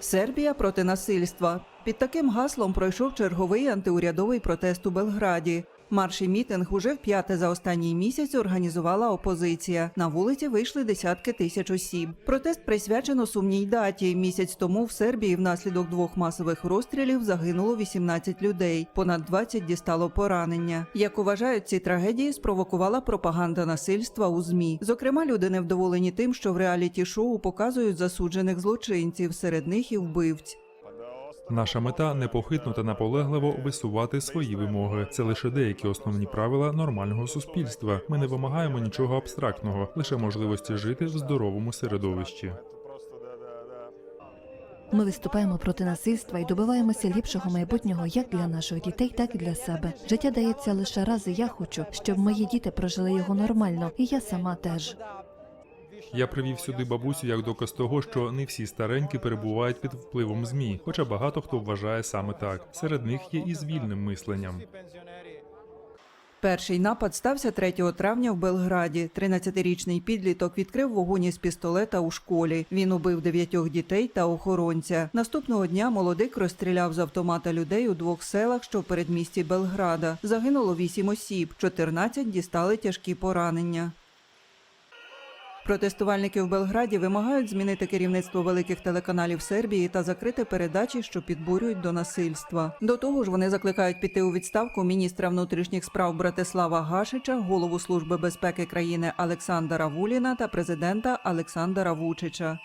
Сербія проти насильства. Під таким гаслом пройшов черговий антиурядовий протест у Белграді. Марш і мітинг уже вп'яте за останній місяць організувала опозиція. На вулиці вийшли десятки тисяч осіб. Протест присвячено сумній даті. Місяць тому в Сербії внаслідок двох масових розстрілів загинуло 18 людей. Понад 20 дістало поранення. Як вважають, ці трагедії спровокувала пропаганда насильства у змі. Зокрема, люди невдоволені тим, що в реаліті шоу показують засуджених злочинців, серед них і вбивць. Наша мета непохитно та наполегливо висувати свої вимоги. Це лише деякі основні правила нормального суспільства. Ми не вимагаємо нічого абстрактного, лише можливості жити в здоровому середовищі. Ми виступаємо проти насильства і добиваємося ліпшого майбутнього як для наших дітей, так і для себе. Життя дається лише раз, і я хочу, щоб мої діти прожили його нормально, і я сама теж. Я привів сюди бабусю як доказ того, що не всі старенькі перебувають під впливом змі, хоча багато хто вважає саме так. Серед них є і з вільним мисленням. Перший напад стався 3 травня в Белграді. 13-річний підліток відкрив вогонь із пістолета у школі. Він убив дев'ятьох дітей та охоронця. Наступного дня молодик розстріляв з автомата людей у двох селах, що в передмісті Белграда. Загинуло вісім осіб, 14 дістали тяжкі поранення. Протестувальники в Белграді вимагають змінити керівництво великих телеканалів Сербії та закрити передачі, що підбурюють до насильства. До того ж, вони закликають піти у відставку міністра внутрішніх справ Братислава Гашича, голову служби безпеки країни Олександра Вуліна та президента Олександра Вучича.